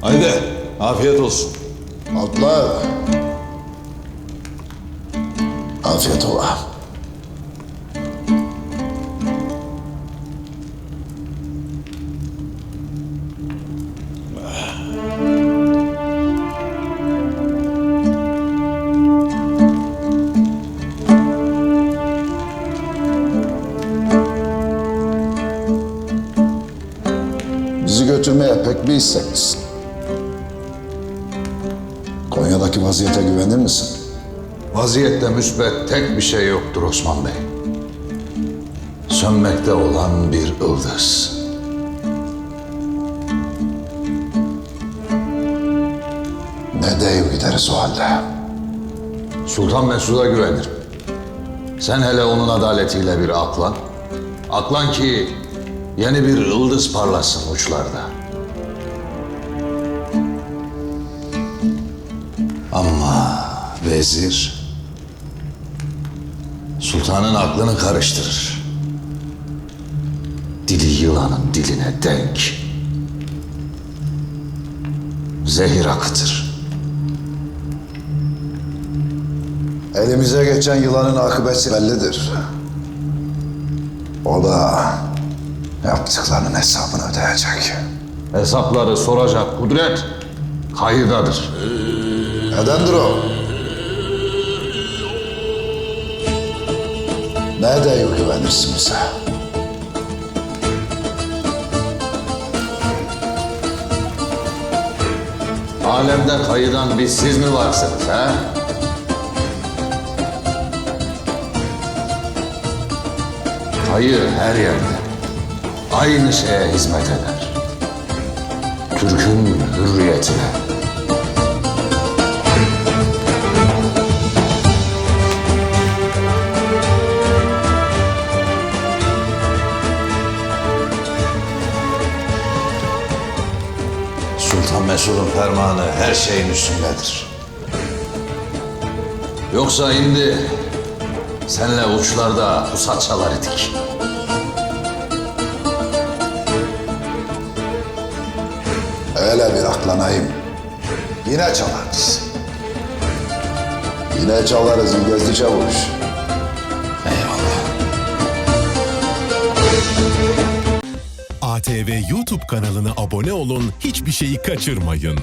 Haydi afiyet olsun. Atla. Afiyet ola. Götürmeye pek bir isteklisin. Konya'daki vaziyete güvenir misin? Vaziyette müsbet tek bir şey yoktur Osman Bey. Sönmekte olan bir ıldız. Ne dev gideriz o halde. Sultan Mesud'a güvenirim. Sen hele onun adaletiyle bir aklan. Aklan ki yeni bir ıldız parlasın uçlarda. Ama vezir sultanın aklını karıştırır. Dili yılanın diline denk. Zehir akıtır. Elimize geçen yılanın akıbeti bellidir. O da yaptıklarının hesabını ödeyecek. Hesapları soracak kudret kayıdadır. Nedendir o? Ne dev güvenirsin bize? Alemde kayıdan bir siz mi varsınız ha? Kayı her yerde aynı şeye hizmet eder. Türk'ün hürriyetine. Sultan Mesud'un fermanı her şeyin üstündedir. Yoksa indi senle uçlarda pusat çalar idik. Öyle bir aklanayım. Yine çalarız. Yine çalarız İngezli Çavuş. Eyvallah. ATV YouTube kanalına abone olun, hiçbir şeyi kaçırmayın.